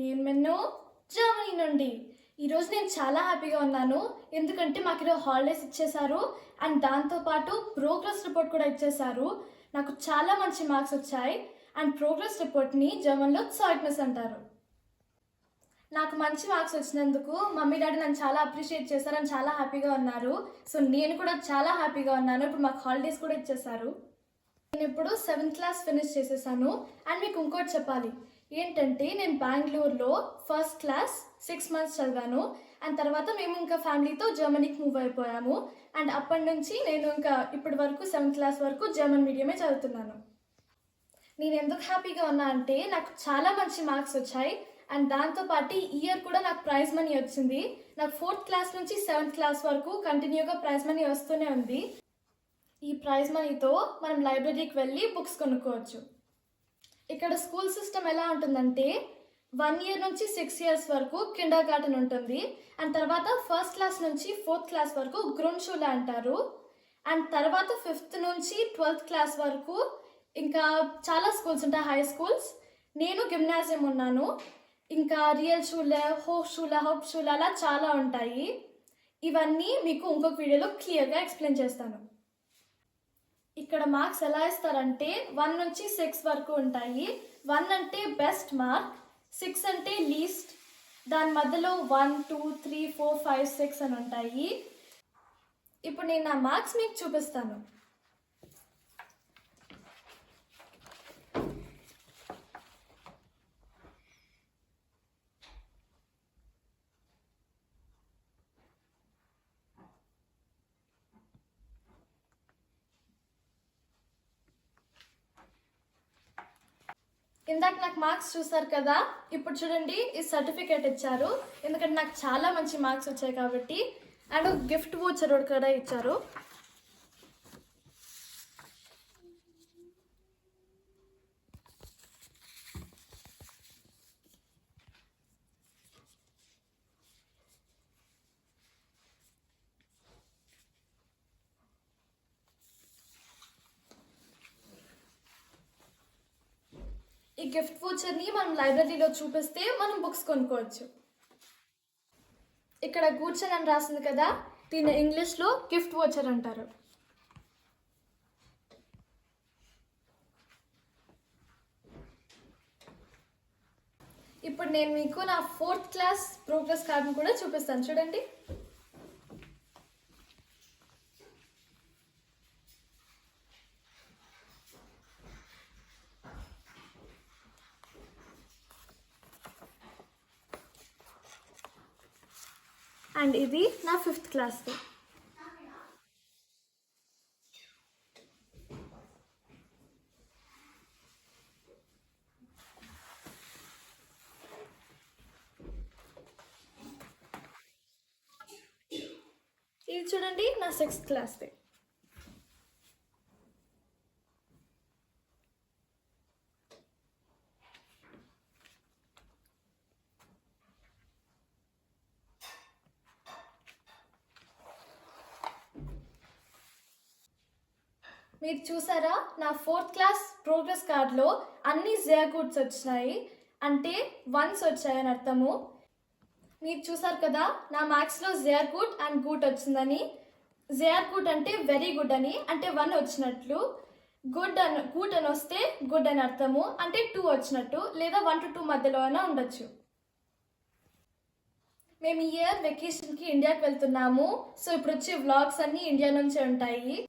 నేను men Germany నుండి. ఈరోజు నేను చాలా హ్యాపీగా ఉన్నాను. ఎందుకంటే మాకు ఈరోజు హాలిడేస్ ఇచ్చేశారు. అండ్ దాంతోపాటు ప్రోగ్రెస్ రిపోర్ట్ కూడా ఇచ్చేశారు. నాకు చాలా మంచి మార్క్స్ వచ్చాయి. అండ్ ప్రోగ్రెస్ రిపోర్ట్ని జర్మన్లో సాయిట్నెస్ అంటారు. నాకు మంచి మార్క్స్ వచ్చినందుకు మమ్మీ డాడీ నన్ను చాలా అప్రిషియేట్ చేశారు అని చాలా హ్యాపీగా ఉన్నారు. సో నేను కూడా చాలా హ్యాపీగా ఉన్నాను. ఇప్పుడు మాకు హాలిడేస్ కూడా ఇచ్చేశారు. నేను ఇప్పుడు సెవెంత్ క్లాస్ ఫినిష్ చేసేసాను. అండ్ మీకు ఇంకోటి చెప్పాలి. ఏంటంటే నేను బెంగళూరులో ఫస్ట్ క్లాస్ సిక్స్ మంత్స్ చదివాను. అండ్ తర్వాత మేము ఇంకా ఫ్యామిలీతో జర్మనీకి మూవ్ అయిపోయాము. అండ్ అప్పటి నుంచి నేను ఇంకా ఇప్పటి వరకు సెవెంత్ క్లాస్ వరకు జర్మన్ మీడియమే చదువుతున్నాను. నేను ఎందుకు హ్యాపీగా ఉన్నా అంటే నాకు చాలా మంచి మార్క్స్ వచ్చాయి. అండ్ దాంతోపాటు ఈ ఇయర్ కూడా నాకు ప్రైజ్ మనీ వచ్చింది. నాకు ఫోర్త్ క్లాస్ నుంచి సెవెంత్ క్లాస్ వరకు కంటిన్యూగా ప్రైజ్ మనీ వస్తూనే ఉంది. ఈ ప్రైజ్ మనీతో మనం లైబ్రరీకి వెళ్ళి బుక్స్ కొనుక్కోవచ్చు. ఇక్కడ స్కూల్ సిస్టమ్ ఎలా ఉంటుందంటే వన్ ఇయర్ నుంచి సిక్స్ ఇయర్స్ వరకు కిండర్ గార్టెన్ ఉంటుంది. అండ్ తర్వాత ఫస్ట్ క్లాస్ నుంచి ఫోర్త్ క్లాస్ వరకు గ్రూన్ షూలా అంటారు. అండ్ తర్వాత ఫిఫ్త్ నుంచి ట్వెల్త్ క్లాస్ వరకు ఇంకా చాలా స్కూల్స్ ఉంటాయి హై స్కూల్స్. నేను గిమ్నాజియం ఉన్నాను. ఇంకా రియల్ షూల హోప్ షూలా హోప్ షూల అలా చాలా ఉంటాయి. ఇవన్నీ మీకు ఇంకొక వీడియోలో క్లియర్గా ఎక్స్ప్లెయిన్ చేస్తాను. ఇక్కడ మార్క్స్ ఎలా ఇస్తారంటే వన్ నుంచి సిక్స్ వరకు ఉంటాయి. వన్ అంటే బెస్ట్ మార్క్ సిక్స్ అంటే లీస్ట్. దాని మధ్యలో one two three four five six అని ఉంటాయి. ఇప్పుడు నేను నా మార్క్స్ మీకు చూపిస్తాను. ఇందాక నాకు మార్క్స్ చూసారు కదా ఇప్పుడు చూడండి ఈ సర్టిఫికేట్ ఇచ్చారు. ఎందుకంటే నాకు చాలా మంచి మార్క్స్ వచ్చాయి కాబట్టి. అండ్ గిఫ్ట్ వోచర్ కూడా ఇచ్చారు. గిఫ్ట్ వోచర్ని మనం లైబ్రరీలో చూపిస్తే మనం బుక్స్ కొనుక్కోవచ్చు. ఇక్కడ కూర్చొని అని రాసింది కదా దీన్ని ఇంగ్లీష్లో గిఫ్ట్ వోచర్ అంటారు. ఇప్పుడు నేను మీకు నా ఫోర్త్ క్లాస్ ప్రోగ్రెస్ కార్డును కూడా చూపిస్తాను. చూడండి. అండ్ ఇది నా ఫిఫ్త్ క్లాస్ది ఇది చూడండి నా సిక్స్త్ క్లాస్ది మీరు చూసారా? నా ఫోర్త్ క్లాస్ ప్రోగ్రెస్ కార్డ్లో అన్ని జేర్ గుడ్స్ వచ్చినాయి. అంటే వన్స్ వచ్చాయని అర్థము. మీరు చూసారు కదా? నా మ్యాథ్స్లో జేఆర్ గుడ్ అండ్ గుడ్ వచ్చిందని. జేఆర్ గుడ్ అంటే వెరీ గుడ్ అని అంటే వన్ వచ్చినట్లు. గుడ్ అని గుడ్ అని వస్తే గుడ్ అని అర్థము. అంటే టూ వచ్చినట్టు లేదా వన్ టు టూ మధ్యలో అయినా ఉండొచ్చు. మేము ఈ ఇయర్ వెకేషన్కి ఇండియాకి వెళ్తున్నాము. సో ఇప్పుడు వచ్చే వ్లాగ్స్ అన్నీ ఇండియా నుంచే ఉంటాయి.